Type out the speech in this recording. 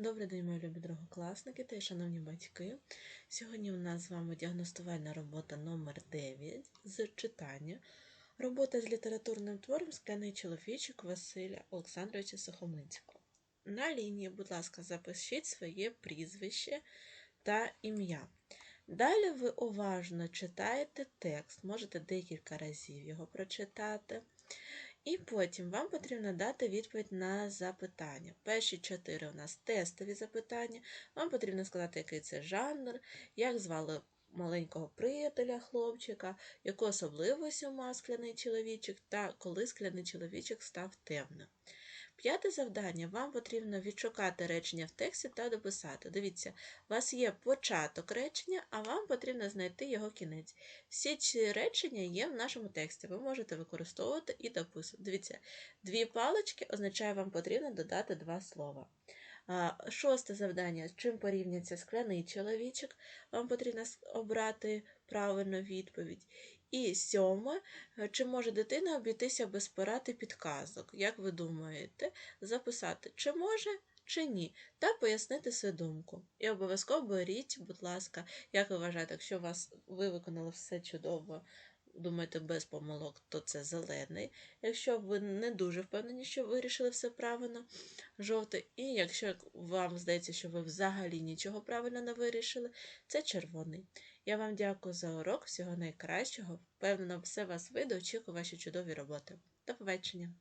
Добрий день, мої любі другокласники та шановні батьки. Сьогодні у нас з вами діагностувальна робота номер 9 з читання. Робота з літературним твором Скляний чоловічок Василя Олександровича Сухомлинського. На лінії, будь ласка, запишіть своє прізвище та ім'я. Далі ви уважно читаєте текст, можете декілька разів його прочитати. І потім вам потрібно дати відповідь на запитання. Перші чотири у нас тестові запитання. Вам потрібно сказати, який це жанр, як звали маленького приятеля хлопчика, яку особливість мав скляний чоловічок та коли скляний чоловічок став темним. П'яте завдання. Вам потрібно відшукати речення в тексті та дописати. Дивіться, у вас є початок речення, а вам потрібно знайти його кінець. Всі ці речення є в нашому тексті. Ви можете використовувати і дописувати. Дивіться, дві палички означає, вам потрібно додати два слова. Шосте завдання. Чим порівнюється скляний чоловічок? Вам потрібно обрати правильну відповідь. І сьоме, чи може дитина обійтися без порад підказок? Як ви думаєте, записати, чи може, чи ні, та пояснити свою думку. І обов'язково беріть, будь ласка, як ви вважаєте, якщо вас ви виконали все чудово, думаєте, без помилок, то це зелений. Якщо ви не дуже впевнені, що вирішили все правильно, жовтий. І якщо вам здається, що ви взагалі нічого правильно не вирішили, це червоний. Я вам дякую за урок, всього найкращого. Впевнено, все вас вийде, очікую ваші чудові роботи. До побачення!